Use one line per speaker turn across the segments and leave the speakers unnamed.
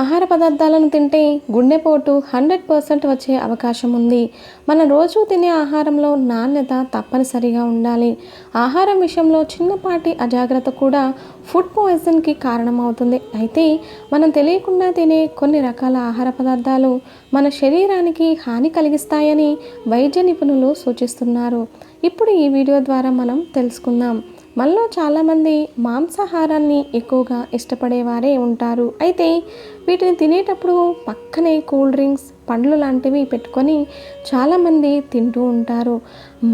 ఆహార పదార్థాలను తింటే గుండెపోటు హండ్రెడ్ పర్సెంట్ వచ్చే అవకాశం ఉంది. మనం రోజు తినే ఆహారంలో నాణ్యత తప్పనిసరిగా ఉండాలి. ఆహారం విషయంలో చిన్నపాటి అజాగ్రత్త కూడా ఫుడ్ పాయిజన్కి కారణమవుతుంది. అయితే మనం తెలియకుండా తినే కొన్ని రకాల ఆహార పదార్థాలు మన శరీరానికి హాని కలిగిస్తాయని వైద్య నిపుణులు సూచిస్తున్నారు. ఇప్పుడు ఈ వీడియో ద్వారా మనం తెలుసుకుందాం. మనలో చాలామంది మాంసాహారాన్ని ఎక్కువగా ఇష్టపడేవారే ఉంటారు. అయితే వీటిని తినేటప్పుడు పక్కనే కూల్ డ్రింక్స్ పండ్లు లాంటివి పెట్టుకొని చాలామంది తింటూ ఉంటారు.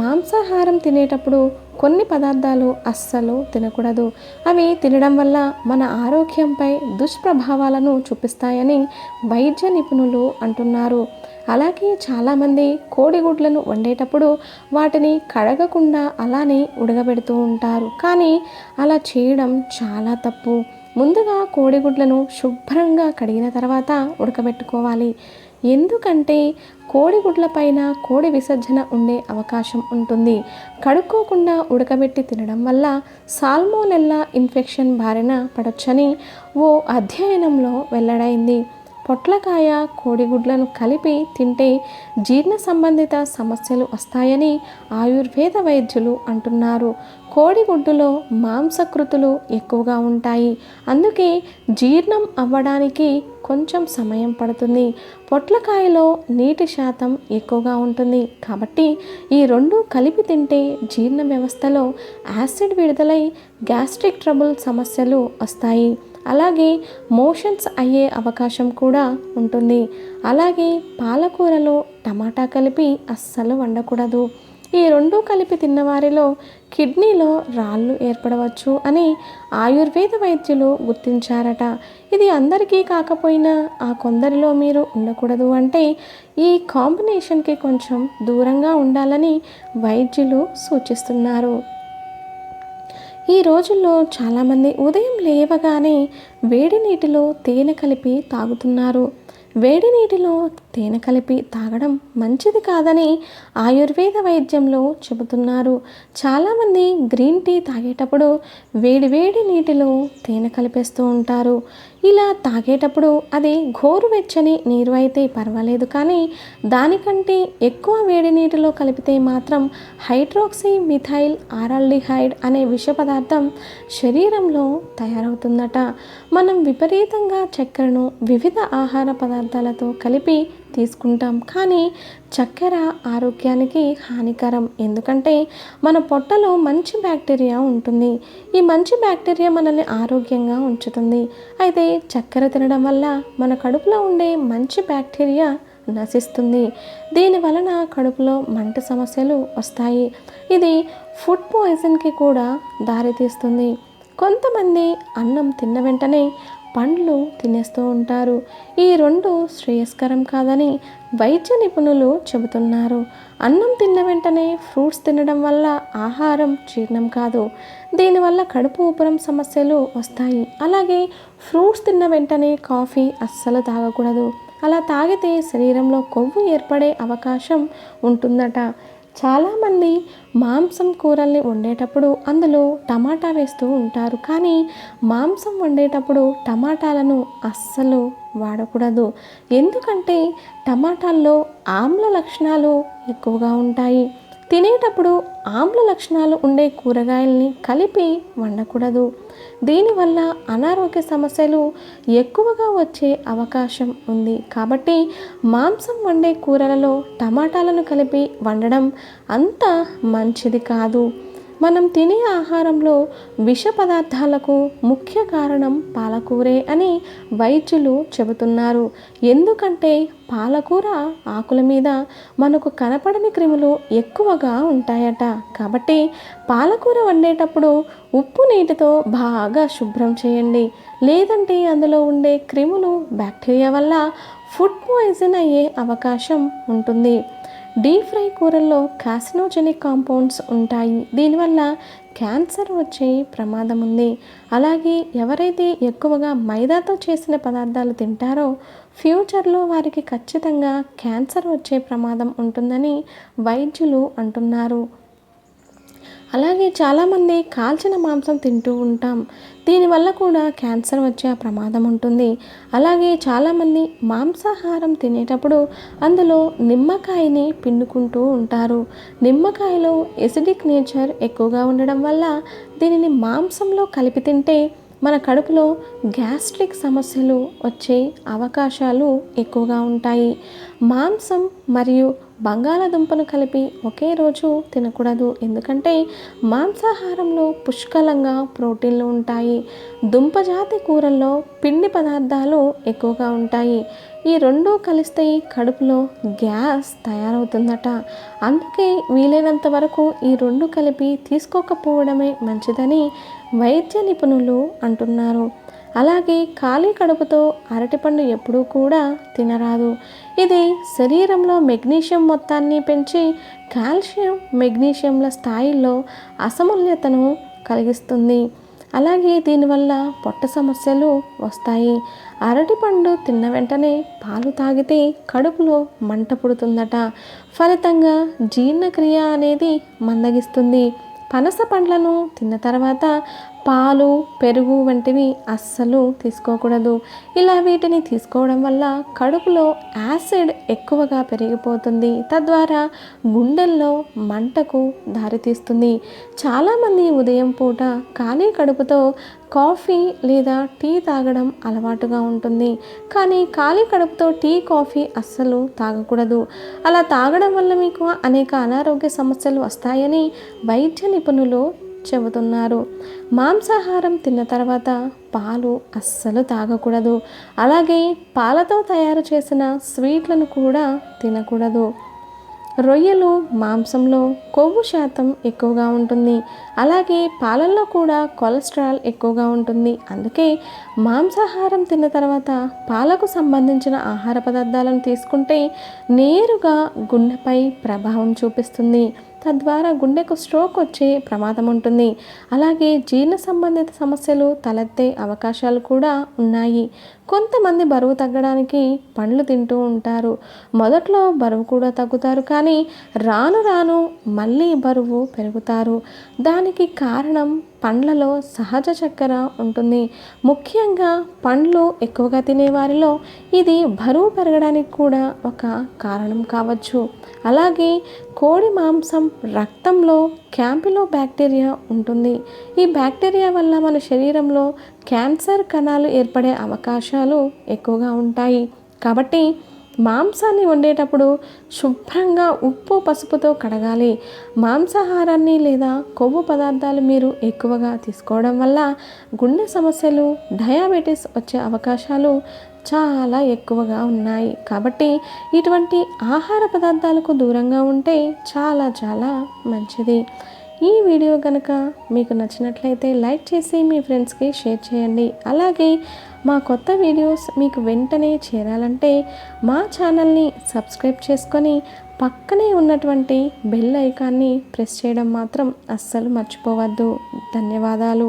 మాంసాహారం తినేటప్పుడు కొన్ని పదార్థాలు అస్సలు తినకూడదు. అవి తినడం వల్ల మన ఆరోగ్యంపై దుష్ప్రభావాలను చూపిస్తాయని వైద్య నిపుణులు అంటున్నారు. అలాగే చాలామంది కోడిగుడ్లను వండేటప్పుడు వాటిని కడగకుండా అలానే ఉడకబెడుతూ ఉంటారు. కానీ అలా చేయడం చాలా తప్పు. ముందుగా కోడిగుడ్లను శుభ్రంగా కడిగిన తర్వాత ఉడకబెట్టుకోవాలి. ఎందుకంటే కోడిగుడ్ల పైన కోడి విసర్జన ఉండే అవకాశం ఉంటుంది. కడుక్కోకుండా ఉడకబెట్టి తినడం వల్ల సాల్మోనెల్లా ఇన్ఫెక్షన్ బారిన పడొచ్చని ఓ అధ్యయనంలో వెల్లడైంది. పొట్లకాయ కోడిగుడ్లను కలిపి తింటే జీర్ణ సంబంధిత సమస్యలు వస్తాయని ఆయుర్వేద వైద్యులు అంటున్నారు. కోడిగుడ్డులో మాంసకృతులు ఎక్కువగా ఉంటాయి. అందుకే జీర్ణం అవ్వడానికి కొంచెం సమయం పడుతుంది. పొట్లకాయలో నీటి శాతం ఎక్కువగా ఉంటుంది. కాబట్టి ఈ రెండు కలిపి తింటే జీర్ణ వ్యవస్థలో యాసిడ్ విడుదలై గ్యాస్ట్రిక్ ట్రబుల్ సమస్యలు వస్తాయి. అలాగే మోషన్స్ అయ్యే అవకాశం కూడా ఉంటుంది. అలాగే పాలకూరలో టమాటా కలిపి అస్సలు వండకూడదు. ఈ రెండు కలిపి తిన్నవారిలో కిడ్నీలో రాళ్ళు ఏర్పడవచ్చు అని ఆయుర్వేద వైద్యులు గుర్తించారట. ఇది అందరికీ కాకపోయినా ఆ కొందరిలో మీరు ఉండకూడదు అంటే ఈ కాంబినేషన్కి కొంచెం దూరంగా ఉండాలని వైద్యులు సూచిస్తున్నారు. ఈ రోజుల్లో చాలామంది ఉదయం లేవగానే వేడి నీటిలో తేనె కలిపి తాగుతున్నారు. వేడి నీటిలో తేనె కలిపి తాగడం మంచిది కాదని ఆయుర్వేద వైద్యంలో చెబుతున్నారు. చాలామంది గ్రీన్ టీ తాగేటప్పుడు వేడి వేడి నీటిలో తేనె కలిపేస్తూ ఉంటారు. ఇలా తాగేటప్పుడు అది గోరువెచ్చని నీరు అయితే పర్వాలేదు కానీ దానికంటే ఎక్కువ వేడి నీటిలో కలిపితే మాత్రం హైడ్రోక్సీ మిథైల్ ఆరాల్డిహైడ్ అనే విష పదార్థం శరీరంలో తయారవుతుందట. మనం విపరీతంగా చక్కెరను వివిధ ఆహార పదార్థాలతో కలిపి తీసుకుంటాం. కానీ చక్కెర ఆరోగ్యానికి హానికరం. ఎందుకంటే మన పొట్టలో మంచి బ్యాక్టీరియా ఉంటుంది. ఈ మంచి బ్యాక్టీరియా మనల్ని ఆరోగ్యంగా ఉంచుతుంది. అయితే చక్కెర తినడం వల్ల మన కడుపులో ఉండే మంచి బ్యాక్టీరియా నశిస్తుంది. దీని వలన కడుపులో మంట సమస్యలు వస్తాయి. ఇది ఫుడ్ పాయిజన్కి కూడా దారితీస్తుంది. కొంతమంది అన్నం తిన్న వెంటనే పండ్లు తినేస్తూ ఉంటారు. ఈ రెండు శ్రేయస్కరం కాదని వైద్య నిపుణులు చెబుతున్నారు. అన్నం తిన్న వెంటనే ఫ్రూట్స్ తినడం వల్ల ఆహారం జీర్ణం కాదు. దీనివల్ల కడుపు ఊపరం సమస్యలు వస్తాయి. అలాగే ఫ్రూట్స్ తిన్న వెంటనే కాఫీ అస్సలు తాగకూడదు. అలా తాగితే శరీరంలో కొవ్వు ఏర్పడే అవకాశం ఉంటుందట. చాలామంది మాంసం కూరల్ని వండేటప్పుడు అందులో టమాటా వేస్తూ ఉంటారు. కానీ మాంసం వండేటప్పుడు టమాటాలను అస్సలు వాడకూడదు. ఎందుకంటే టమాటాల్లో ఆమ్ల లక్షణాలు ఎక్కువగా ఉంటాయి. తినేటప్పుడు ఆమ్ల లక్షణాలు ఉండే కూరగాయల్ని కలిపి వండకూడదు. దీనివల్ల అనారోగ్య సమస్యలు ఎక్కువగా వచ్చే అవకాశం ఉంది. కాబట్టి మాంసం వండే కూరలలో టమాటాలను కలిపి వండడం అంత మంచిది కాదు. మనం తినే ఆహారంలో విష పదార్థాలకు ముఖ్య కారణం పాలకూరే అని వైద్యులు చెబుతున్నారు. ఎందుకంటే పాలకూర ఆకుల మీద మనకు కనపడని క్రిములు ఎక్కువగా ఉంటాయట. కాబట్టి పాలకూర వండేటప్పుడు ఉప్పు నీటితో బాగా శుభ్రం చేయండి. లేదంటే అందులో ఉండే క్రిములు బ్యాక్టీరియా వల్ల ఫుడ్ పాయిజన్ అయ్యే అవకాశం ఉంటుంది. డీప్ ఫ్రై కూరల్లో కాసినోజెనిక్ కాంపౌండ్స్ ఉంటాయి. దీనివల్ల క్యాన్సర్ వచ్చే ప్రమాదం ఉంది. అలాగే ఎవరైతే ఎక్కువగా మైదాతో చేసిన పదార్థాలు తింటారో ఫ్యూచర్లో వారికి ఖచ్చితంగా క్యాన్సర్ వచ్చే ప్రమాదం ఉంటుందని వైద్యులు అంటున్నారు. అలాగే చాలామంది కాల్చిన మాంసం తింటూ ఉంటాం. దీనివల్ల కూడా క్యాన్సర్ వచ్చే ప్రమాదం ఉంటుంది. అలాగే చాలామంది మాంసాహారం తినేటప్పుడు అందులో నిమ్మకాయని పిండుకుంటూ ఉంటారు. నిమ్మకాయలో ఎసిడిక్ నేచర్ ఎక్కువగా ఉండడం వల్ల దీనిని మాంసంలో కలిపి తింటే మన కడుపులో గ్యాస్ట్రిక్ సమస్యలు వచ్చే అవకాశాలు ఎక్కువగా ఉంటాయి. మాంసం మరియు బంగాళాదుంపను కలిపి ఒకే రోజు తినకూడదు. ఎందుకంటే మాంసాహారంలో పుష్కలంగా ప్రోటీన్లు ఉంటాయి. దుంపజాతి కూరల్లో పిండి పదార్థాలు ఎక్కువగా ఉంటాయి. ఈ రెండు కలిస్తే కడుపులో గ్యాస్ తయారవుతుందట. అందుకే వీలైనంత వరకు ఈ రెండు కలిపి తీసుకోకపోవడమే మంచిదని వైద్య నిపుణులు అంటున్నారు. అలాగే ఖాళీ కడుపుతో అరటిపండు ఎప్పుడూ కూడా తినరాదు. ఇది శరీరంలో మెగ్నీషియం మొత్తాన్ని పెంచి కాల్షియం మెగ్నీషియంల స్థాయిల్లో అసమతుల్యతను కలిగిస్తుంది. అలాగే దీనివల్ల పొట్ట సమస్యలు వస్తాయి. అరటిపండు తిన్న వెంటనే పాలు తాగితే కడుపులో మంట పుడుతుందట. ఫలితంగా జీర్ణక్రియ అనేది మందగిస్తుంది. పనస పండ్లను తిన్న తర్వాత పాలు పెరుగు వంటివి అస్సలు తీసుకోకూడదు. ఇలా వీటిని తీసుకోవడం వల్ల కడుపులో యాసిడ్ ఎక్కువగా పెరిగిపోతుంది. తద్వారా గుండెల్లో మంటకు దారితీస్తుంది. చాలామంది ఉదయం పూట ఖాళీ కడుపుతో కాఫీ లేదా టీ తాగడం అలవాటుగా ఉంటుంది. కానీ ఖాళీ కడుపుతో టీ కాఫీ అస్సలు తాగకూడదు. అలా తాగడం వల్ల మీకు అనేక అనారోగ్య సమస్యలు వస్తాయని వైద్య నిపుణులు చెబుతున్నారు. మాంసాహారం తిన్న తర్వాత పాలు అస్సలు తాగకూడదు. అలాగే పాలతో తయారు చేసిన స్వీట్లను కూడా తినకూడదు. రొయ్యలు మాంసంలో కొవ్వు శాతం ఎక్కువగా ఉంటుంది. అలాగే పాలల్లో కూడా కొలెస్ట్రాల్ ఎక్కువగా ఉంటుంది. అందుకే మాంసాహారం తిన్న తర్వాత పాలకు సంబంధించిన ఆహార పదార్థాలను తీసుకుంటే నేరుగా గుండెపై ప్రభావం చూపిస్తుంది. తద్వారా గుండెకు స్ట్రోక్ వచ్చే ప్రమాదం ఉంటుంది. అలాగే జీర్ణ సంబంధిత సమస్యలు తలెత్తే అవకాశాలు కూడా ఉన్నాయి. కొంతమంది బరువు తగ్గడానికి పండ్లు తింటూ ఉంటారు. మొదట్లో బరువు కూడా తగ్గుతారు కానీ రాను రాను మళ్ళీ బరువు పెరుగుతారు. దానికి కారణం పండ్లలో సహజ చక్కెర ఉంటుంది. ముఖ్యంగా పండ్లు ఎక్కువగా తినేవారిలో ఇది బరువు పెరగడానికి కూడా ఒక కారణం కావచ్చు. అలాగే కోడి మాంసం రక్తంలో క్యాంపిలో బ్యాక్టీరియా ఉంటుంది. ఈ బ్యాక్టీరియా వల్ల మన శరీరంలో క్యాన్సర్ కణాలు ఏర్పడే అవకాశాలు ఎక్కువగా ఉంటాయి. కాబట్టి మాంసాన్ని వండేటప్పుడు శుభ్రంగా ఉప్పు పసుపుతో కడగాలి. మాంసాహారాన్ని లేదా కొవ్వు పదార్థాలు మీరు ఎక్కువగా తీసుకోవడం వల్ల గుండె సమస్యలు డయాబెటీస్ వచ్చే అవకాశాలు చాలా ఎక్కువగా ఉన్నాయి. కాబట్టి ఇటువంటి ఆహార పదార్థాలకు దూరంగా ఉంటే చాలా చాలా మంచిది. ఈ వీడియో కనుక మీకు నచ్చినట్లయితే లైక్ చేసి మీ ఫ్రెండ్స్కి షేర్ చేయండి. అలాగే మా కొత్త వీడియోస్ మీకు వెంటనే చేరాలంటే మా ఛానల్ని సబ్స్క్రైబ్ చేసుకొని పక్కనే ఉన్నటువంటి బెల్ ఐకాన్ని ప్రెస్ చేయడం మాత్రం అస్సలు మర్చిపోవద్దు. ధన్యవాదాలు.